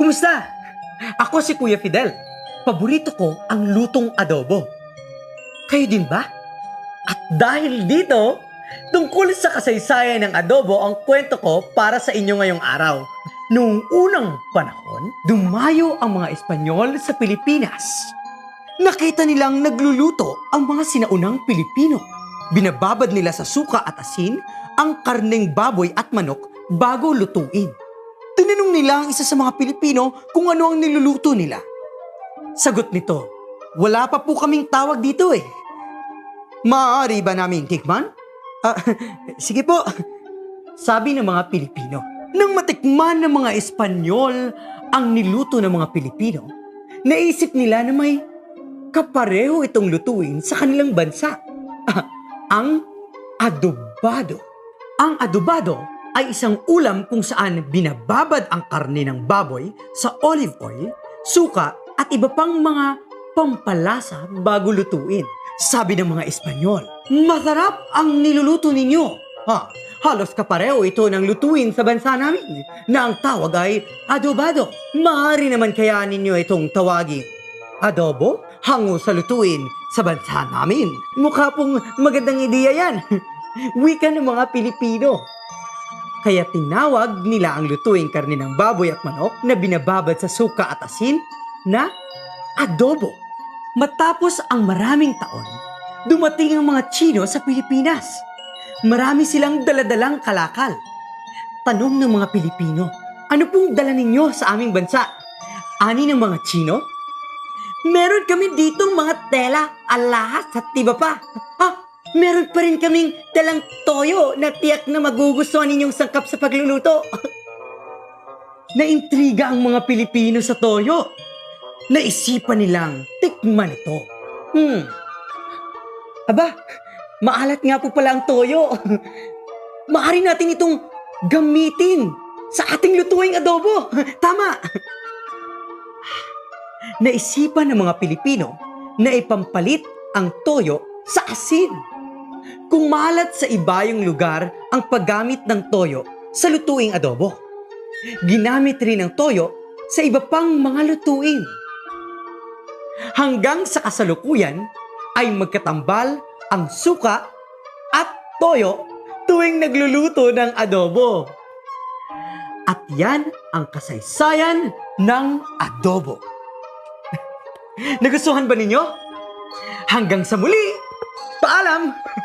Kamusta? Ako si Kuya Fidel. Paborito ko ang lutong adobo. Kayo din ba? At dahil dito, tungkol sa kasaysayan ng adobo ang kwento ko para sa inyo ngayong araw. Noong unang panahon, dumayo ang mga Espanyol sa Pilipinas. Nakita nilang nagluluto ang mga sinaunang Pilipino. Binababad nila sa suka at asin ang karneng baboy at manok bago lutuin. Tinanong nila ang isa sa mga Pilipino kung ano ang niluluto nila. Sagot nito, wala pa po kaming tawag dito eh. Maaari ba namin tikman? Ah, sige po. Sabi ng mga Pilipino. Nang matikman ng mga Espanyol ang niluto ng mga Pilipino, naisip nila na may kapareho itong lutuin sa kanilang bansa. Ah, ang adobado. Ang adobado ay isang ulam kung saan binababad ang karne ng baboy sa olive oil, suka at iba pang mga pampalasa bago lutuin. Sabi ng mga Espanyol, masarap ang niluluto ninyo. Ha, halos kapareho ito ng lutuin sa bansa namin na ang tawag ay adobado. Maaari naman kaya ninyo itong tawagin adobo hango sa lutuin sa bansa namin. Mukha pong magandang ideya yan. Wika ng mga Pilipino. Kaya tinawag nila ang lutuing karne ng baboy at manok na binababad sa suka at asin na adobo. Matapos ang maraming taon, dumating ang mga Chino sa Pilipinas. Marami silang daladalang kalakal. Tanong ng mga Pilipino, ano pong dala ninyo sa aming bansa? Ani ng mga Chino? Meron kami ditong mga tela, alahas at iba pa. Ah, meron pa rin kaming dalang toyo na tiyak na magugustuhan ninyong sangkap sa pagluluto. Naintriga ang mga Pilipino sa toyo. Naisipan nilang tikman ito. Hmm. Aba, maalat nga po pala ang toyo. Maari natin itong gamitin sa ating lutuing adobo. Tama. Naisipan ng mga Pilipino na ipampalit ang toyo sa asin. Kung malat sa ibayong lugar ang paggamit ng toyo sa lutuing adobo. Ginamit rin ang toyo sa iba pang mga lutuin. Hanggang sa kasalukuyan ay magkatambal ang suka at toyo tuwing nagluluto ng adobo. At yan ang kasaysayan ng adobo. Nagustuhan ba ninyo? Hanggang sa muli, paalam!